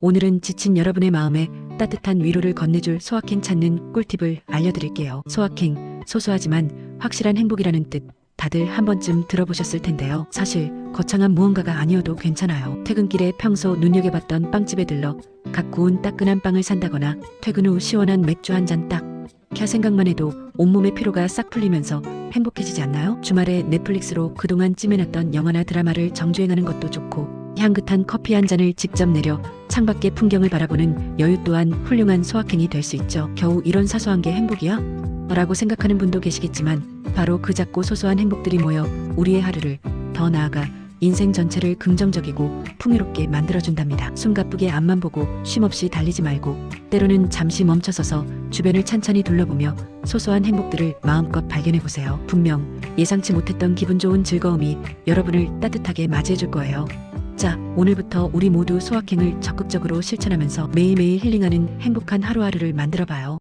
오늘은 지친 여러분의 마음에 따뜻한 위로를 건네줄 소확행 찾는 꿀팁을 알려드릴게요. 소확행, 소소하지만 확실한 행복이라는 뜻. 다들 한 번쯤 들어보셨을 텐데요. 사실 거창한 무언가가 아니어도 괜찮아요. 퇴근길에 평소 눈여겨봤던 빵집에 들러 갓 구운 따끈한 빵을 산다거나 퇴근 후 시원한 맥주 한 잔 딱. 캬 생각만 해도 온몸의 피로가 싹 풀리면서 행복해지지 않나요? 주말에 넷플릭스로 그동안 찜해놨던 영화나 드라마를 정주행하는 것도 좋고 향긋한 커피 한 잔을 직접 내려 창밖의 풍경을 바라보는 여유 또한 훌륭한 소확행이 될 수 있죠. 겨우 이런 사소한 게 행복이야? 라고 생각하는 분도 계시겠지만 바로 그 작고 소소한 행복들이 모여 우리의 하루를 더 나아가 인생 전체를 긍정적이고 풍요롭게 만들어준답니다. 숨가쁘게 앞만 보고 쉼없이 달리지 말고 때로는 잠시 멈춰서서 주변을 찬찬히 둘러보며 소소한 행복들을 마음껏 발견해 보세요. 분명 예상치 못했던 기분 좋은 즐거움이 여러분을 따뜻하게 맞이해 줄 거예요. 자, 오늘부터 우리 모두 소확행을 적극적으로 실천하면서 매일매일 힐링하는 행복한 하루하루를 만들어 봐요.